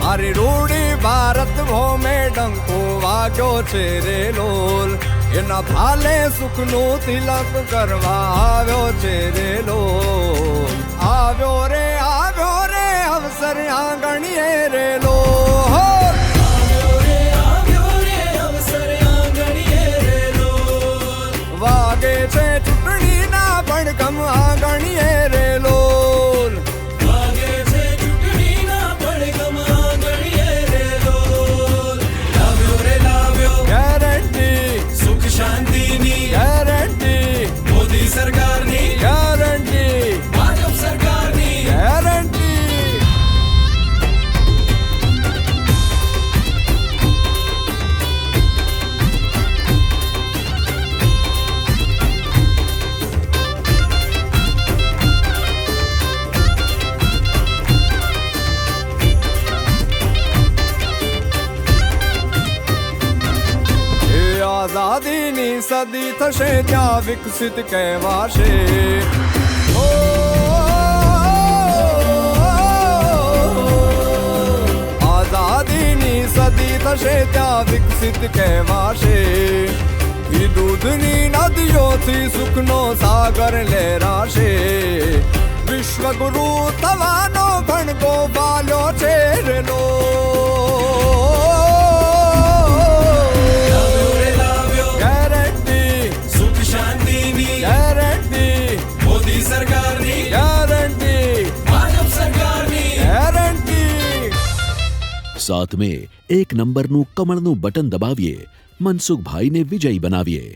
મારી રૂડી ભારત ભોમે ડંકો વાગ્યો છે રે લોલ. એના ભાલે સુખનું તિલક કરવા આવ્યો છે રે લોલ. આવ્યો રે આવ્યો રે, અવસર આંગણીએ રે લોલ. વાગે છે ચૂંટણીના પડઘમ આંગણીએ રે આઝાદીની સદી થશે ત્યાં વિકસિત કહેવાશે આઝાદીની સદી થશે ત્યાં વિકસિત કહેવાશે ઘી દૂધની નદીઓથી સુખનો સાગર લહેરાશે વિશ્વગુરુ થવાનો ભણકો બાલ્યો છે રે સરકારની. ગેરંટી ભાજપ સરકારની. ગેરંટી સાથ મે એક નંબરનું કમળનું બટન દબાવીએ મનસુખભાઈને વિજયી બનાવીએ.